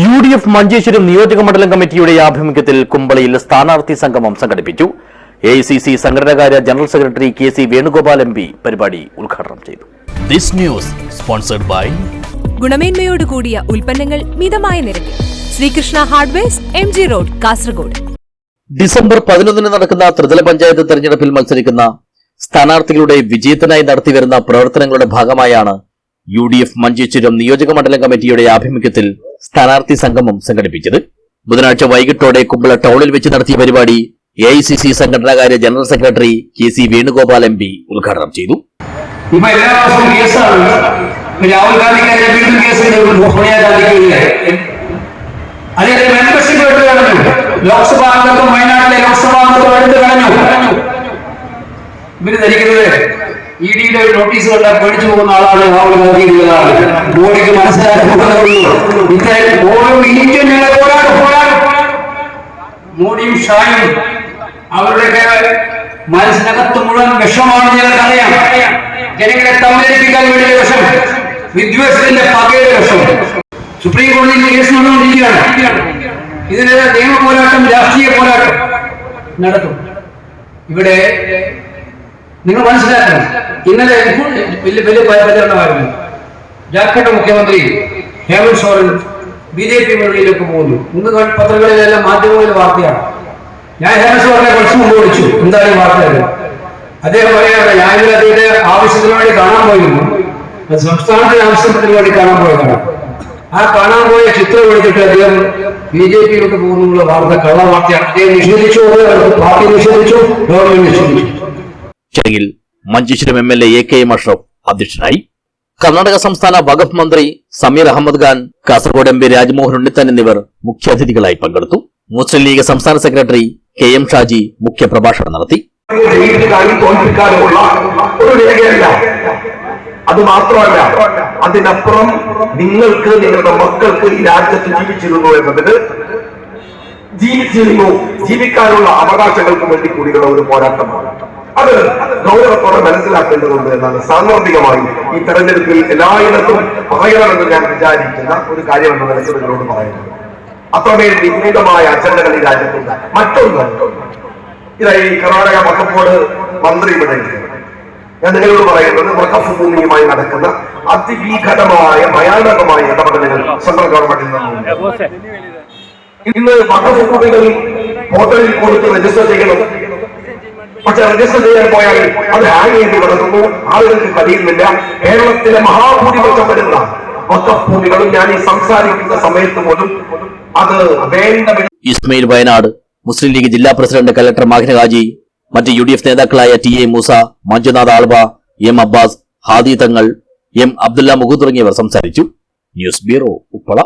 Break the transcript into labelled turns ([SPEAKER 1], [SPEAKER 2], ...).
[SPEAKER 1] U D F Manjeshwaram നിയോജക മണ്ഡലം കമ്മിറ്റിയുടെ ആഭിമുഖ്യത്തിൽ കുമ്പളയിൽ സ്ഥാനാർത്ഥി സംഗമം സംഘടിപ്പിച്ചു. A I C C സംഘടനകാര്യ general secretary K C Venugopal M P പരിപാടി ഉദ്ഘാടനം ചെയ്തു.
[SPEAKER 2] ദിസ് ന്യൂസ് സ്പോൺസർഡ് ബൈ
[SPEAKER 3] ഗുണമേന്മയോട് കൂടിയ ഉൽപ്പന്നങ്ങൾ മിതമായ നിരക്കിൽ. Sreekrishna hardwares M G road Kasaragod.
[SPEAKER 1] December പതിനൊന്നിന് നടക്കുന്ന ത്രിതല പഞ്ചായത്ത് തെരഞ്ഞെടുപ്പിൽ മത്സരിക്കുന്ന സ്ഥാനാർത്ഥികളുടെ വിജയത്തിനായി നടത്തിവരുന്ന പ്രവർത്തനങ്ങളുടെ ഭാഗമായാണ് യു ഡി എഫ് മഞ്ചേശ്വരം നിയോജക മണ്ഡലം കമ്മിറ്റിയുടെ ആഭിമുഖ്യത്തിൽ സ്ഥാനാർത്ഥി സംഗമം സംഘടിപ്പിച്ചത്. ബുധനാഴ്ച വൈകിട്ടോടെ കുമ്പള ടൗണിൽ വെച്ച് നടത്തിയ പരിപാടി A I C C സംഘടനാകാര്യ general secretary K C Venugopal M P ഉദ്ഘാടനം ചെയ്തു.
[SPEAKER 4] രാഹുൽ ഗാന്ധിക്കെതിരെ വീണ്ടും കേസ് സോണിയാഗാന്ധിക്കെതിരെ അതിന്റെ മെമ്പർഷിപ്പ് എടുത്തു കളഞ്ഞു. ലോക്സഭാ അംഗത്വം വയനാട്ടിലെ ലോക്സഭാ അംഗത്വം എടുത്തു കളഞ്ഞു. ഇവർ ധരിക്കുന്നത് ഇ ഡിയുടെ നോട്ടീസ് കണ്ടാൽ പേടിച്ചു പോകുന്ന ആളാണ് ഗാന്ധി എന്നുള്ളതാണ്. മോഡിക്ക് മനസ്സിലാക്കുന്നുള്ളൂ മോഡിയും ഷായും അവരുടെ മനസ്സിനകത്ത് മുഴുവൻ വിഷമാണെന്ന് ഞങ്ങൾക്കറിയാം. ജനങ്ങളെ തമ്മിലടിപ്പിക്കാൻ വേണ്ടിയ വിഷം. വിദ്വേഷത്തിന്റെ പകയുടെ വിഷം. സുപ്രീം കോടതിയിൽ കേസ് നടന്നുകൊണ്ടിരിക്കുകയാണ്. ഇതിനെതിരെ നിയമ പോരാട്ടം രാഷ്ട്രീയ പോരാട്ടം നടത്തും. ഇവിടെ നിങ്ങൾ മനസ്സിലാക്കണം. ഇന്നലെ വലിയ വലിയ പ്രചരണമായിരുന്നു ജാർഖണ്ഡ് മുഖ്യമന്ത്രി Hemant Soren B J P മുന്നണിയിലേക്ക് പോകുന്നു. ഇന്ന് പത്രങ്ങളിലെല്ലാം മാധ്യമങ്ങളിൽ വാർത്തയാണ്. ഞാൻ ഹേമന്ത് സോറിനെ കുറച്ച് മുമ്പ് വിളിച്ചു. എന്താണ് ഈ വാർത്ത അദ്ദേഹം പറയുകയാണ് ഞാൻ അദ്ദേഹത്തെ ആവശ്യത്തിന് വേണ്ടി കാണാൻ പോയിരുന്നു. അത് സംസ്ഥാനത്തിന് ആവശ്യത്തിന് വേണ്ടി കാണാൻ പോയതാണ്. ആ കാണാൻ പോയ ചിത്രം എടുത്തിട്ട് അദ്ദേഹം ബി ജെ പിയിലോട്ട് പോകുന്നുള്ള വാർത്ത കള്ള വാർത്തയാണ്. അദ്ദേഹം നിഷേധിച്ചു പാർട്ടി നിഷേധിച്ചു ഗവൺമെന്റ് നിഷേധിച്ചു.
[SPEAKER 1] ചടങ്ങിൽ Manjeshwaram M L A K M Ashraf അധ്യക്ഷനായി. കർണാടക സംസ്ഥാന വഖഫ് മന്ത്രി സമീർ അഹമ്മദ് ഖാൻ കാസർഗോഡ് എം പി രാജ്മോഹൻ ഉണ്ണിത്താൻ എന്നിവർ മുഖ്യാതിഥികളായി പങ്കെടുത്തു. മുസ്ലിം ലീഗ് സംസ്ഥാന സെക്രട്ടറി കെ എം ഷാജി മുഖ്യപ്രഭാഷണം നടത്തി.
[SPEAKER 5] അത് മാത്രമല്ല അതിനപ്പുറം നിങ്ങൾക്ക് നിങ്ങളുടെ മക്കൾക്ക് ഈ രാജ്യത്ത് ജീവിച്ചിരുന്നു എന്നതിന് ജീവിച്ചിരുന്നു ജീവിക്കാനുള്ള അവകാശങ്ങൾക്ക് വേണ്ടി കൂടിയുള്ള ഒരു പോരാട്ടമാണ്. അത് ഗൗരവത്തോടെ മനസ്സിലാക്കേണ്ടതുണ്ട് എന്നാണ് സാന്ദർഭികമായി ഈ തെരഞ്ഞെടുപ്പിൽ എല്ലായിടത്തും പറയണമെന്ന് ഞാൻ വിചാരിക്കുന്ന ഒരു കാര്യമെന്ന് നിലയ്ക്ക് നിങ്ങളോട് പറയുന്നത് അത്രമേൽ വിപരീതമായ അജണ്ടകൾ ഈ രാജ്യത്തുണ്ട്. മറ്റൊന്ന് ഇതാ ഈ കർണാടക വക്കപ്പോട് മന്ത്രി ഇവിടെ ഞാൻ നിങ്ങളോട് പറയുന്നത് വക്കഫ് ഭൂമിയുമായി നടക്കുന്ന അതിഭീകരമായ ഭയാനകമായ ഇടപെടലുകൾ സെൻട്രൽ ഗവൺമെന്റിൽ നിന്നുണ്ട് ഇന്ന് വക്കഫ് ഭൂമികൾ ഹോട്ടലിൽ കൊടുത്ത് രജിസ്റ്റർ ചെയ്യണം. പക്ഷെ രജിസ്റ്റർ ചെയ്യാൻ പോയാൽ അത് ഹാങ് ചെയ്ത് കിടക്കുന്നു. ആളുകൾക്ക് കഴിയുന്നില്ല. കേരളത്തിലെ മഹാഭൂരിപക്ഷം വരുന്ന വക്കഭൂമികളും ഭൂമികളും ഞാൻ ഈ സംസാരിക്കുന്ന സമയത്ത് പോലും അത് വേണ്ട
[SPEAKER 1] ഇസ്മയിൽ വയനാട് മുസ്ലിം ലീഗ് ജില്ലാ പ്രസിഡന്റ് കലക്ടർ മാഹിന ഹാജി മറ്റ് യു ഡി എഫ് നേതാക്കളായ ടി എ മൂസ മഞ്ജുനാഥ് ആൾബ എം അബ്ബാസ് ഹാദി തങ്ങൾ എം അബ്ദുല്ല മുഹു തുടങ്ങിയവർ സംസാരിച്ചു. News bureau Uppala.